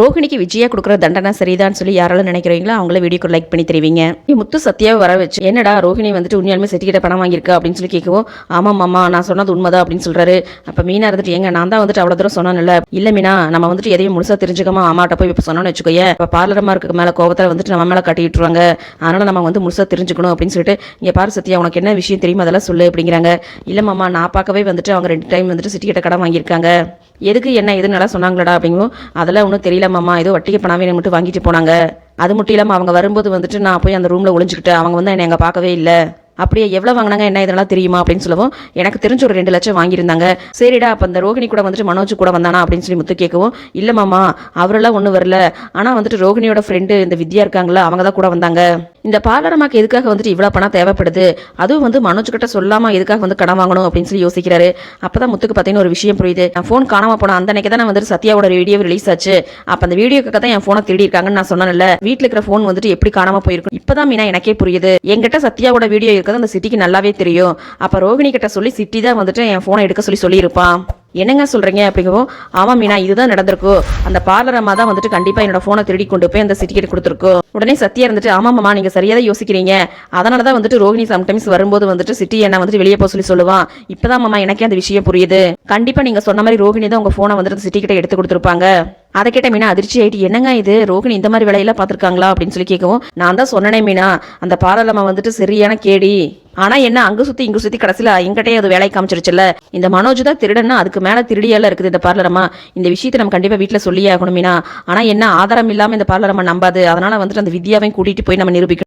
ரோஹிணிக்கு விஜயா கொடுக்குற தண்டனை சரிதான் சொல்லி யாராலும் நினைக்கிறீங்களோ அவங்கள வீடியோக்கு லைக் பண்ணி தெரிவிங்க. முத்து சத்யாவை வர வச்சு என்னடா ரோஹிணி வந்துட்டு உண்மையாலுமே செட்டிக்கிட்ட பணம் வாங்கியிருக்கா அப்படின்னு சொல்லி கேட்கவும் ஆமாம் மாமா நான் சொன்னது உண்மைதான் அப்படின்னு சொல்கிறாரு அப்போ மீனா இருந்துட்டு எங்க நான் தான் வந்துட்டு அவ்வளோ தூரம் சொன்னேன்ல. இல்லை மீனா நம்ம வந்துட்டு எதையும் முழுசாக தெரிஞ்சுக்காம அம்மாட்ட போய் இப்போ சொன்னோம்னு வச்சுக்கோயே இப்போ பார்லரமாக இருக்க மேலே கோபத்தில் வந்துட்டு நம்ம மேலே கட்டிட்டுருவாங்க அதனால் நம்ம வந்து முழுசாக தெரிஞ்சுக்கணும் அப்படின்னு சொல்லிட்டு இங்கே பாரு சத்யா உனக்கு என்ன விஷயம் தெரியுமா அதெல்லாம் சொல்லு அப்படிங்கிறாங்க. இல்லை மாமா நான் பார்க்கவே வந்துட்டு அவங்க ரெண்டு டைம் வந்துட்டு சிட்டிக்கிட்ட கடன் வாங்கியிருக்காங்க. எதுக்கு என்ன எது நல்லா சொன்னாங்களடா அப்படிங்கும் அதெல்லாம் ஒன்றும் தெரியல மாமா. ஏதோ வட்டிக்கு பணம் பணாவே மட்டும் வாங்கிட்டு போனாங்க. அது மட்டும் இல்லாமல் அவங்க வரும்போது வந்துட்டு நான் போய் அந்த ரூமில் ஒளிஞ்சுக்கிட்டேன் அவங்க வந்து என்னை அங்கே பார்க்கவே இல்லை. அப்படியே எவ்வளோ வாங்கினாங்க என்ன இதெல்லாம் தெரியுமா அப்படின்னு சொல்லவும். எனக்கு தெரிஞ்ச ஒரு ரெண்டு லட்சம் வாங்கியிருந்தாங்க. சரிடா அப்போ அந்த ரோகிணி கூட வந்துட்டு மனோஜ் கூட வந்தானா அப்படின்னு சொல்லி முத்து கேட்கவும் இல்லை மாமா அவரெல்லாம் ஒன்றும் வரல. ஆனால் வந்துட்டு ரோகிணியோட ஃப்ரெண்டு இந்த வித்யா இருக்காங்களா அவங்க தான் கூட வந்தாங்க. இந்த பார்லரமாக்கு எதுக்காக வந்துட்டு இவ்வளோ பணம் தேவைப்படுது? அதுவும் வந்து மனோஜ் கிட்ட சொல்லாமல் எதுக்காக வந்து கடன் வாங்கணும்? அப்படின்னு சொல்லி யோசிக்கிறாரு. அப்போ தான் முத்துக்கு பார்த்தீங்கன்னா ஒரு விஷயம் புரியுது. நான் ஃபோன் காணாமல் போனேன் அந்த அன்னைக்கு தான் வந்துட்டு சத்யாவோட வீடியோ ரிலீஸ் ஆச்சு. அப்போ அந்த வீடியோக்காக தான் என் ஃபோனை தேடி இருக்காங்கன்னு நான் சொன்னேன்ல. வீட்டில் இருக்கிற ஃபோன் வந்துட்டு எப்படி காணாமல் போயிருக்கும்? இப்பதான் மீனா எனக்கே புரியுது. என்கிட்ட சத்யாவோட வீடியோ இருக்கிறது அந்த சிட்டிக்கு நல்லாவே தெரியும். அப்போ ரோகிணி கிட்ட சொல்லி சிட்டி தான் வந்துட்டு என் ஃபோனை எடுக்க சொல்லி சொல்லியிருப்பான் என்னங்க சொல்றீங்க? அப்படிங்கவும் ஆமாம் மீனா இதுதான் நடந்திருக்கோ. அந்த பார்லர் அம்மா தான் வந்துட்டு கண்டிப்பா என்னோட ஃபோனை திருடி கொண்டு போய் அந்த சிட்டிக்கெட் கொடுத்துருக்கோ. உடனே சத்தியா இருந்துட்டு ஆமா மாமா நீங்க சரியா தான் யோசிக்கிறீங்க. அதனால தான் வந்துட்டு ரோஹிணி சம்டைம்ஸ் வரும்போது வந்துட்டு சிட்டி என்ன வந்துட்டு வெளியே போக சொல்லி சொல்லுவான் இப்போதான் மாமா எனக்கே அந்த விஷயம் புரியுது. கண்டிப்பா நீங்க சொன்ன மாதிரி ரோஹிணி தான் உங்க ஃபோனை வந்துட்டு சிட்டி கிட்ட எடுத்து கொடுத்துருப்பாங்க. அதை கேட்ட மீனா அதிர்ச்சி ஆயிட்டு என்னங்க இது? ரோகிணி இந்த மாதிரி வேலையெல்லாம் பார்த்துருக்காங்களா? அப்படின்னு சொல்லி கேட்கவும் நான் தான் சொன்னனே மீனா அந்த பாராளமா வந்துட்டு சரியான கேடி. ஆனா என்ன அங்க சுத்தி இங்க சுத்தி கடைசியில எங்கிட்டே அது வேலை காமிச்சிருச்சுல இந்த மனோஜ் தான் திருடன்னா அதுக்கு மேல திருடியால இருக்குது இந்த பார்லரமா இந்த விஷயத்தை நம்ம கண்டிப்பா வீட்டுல சொல்லியே ஆகணும் மீனா. ஆனா என்ன ஆதாரம் இல்லாம இந்த பார்லரமா நம்பாது. அதனால வந்துட்டு அந்த வித்யாவையும் கூட்டிட்டு போய் நம்ம நிரூபிக்கணும்.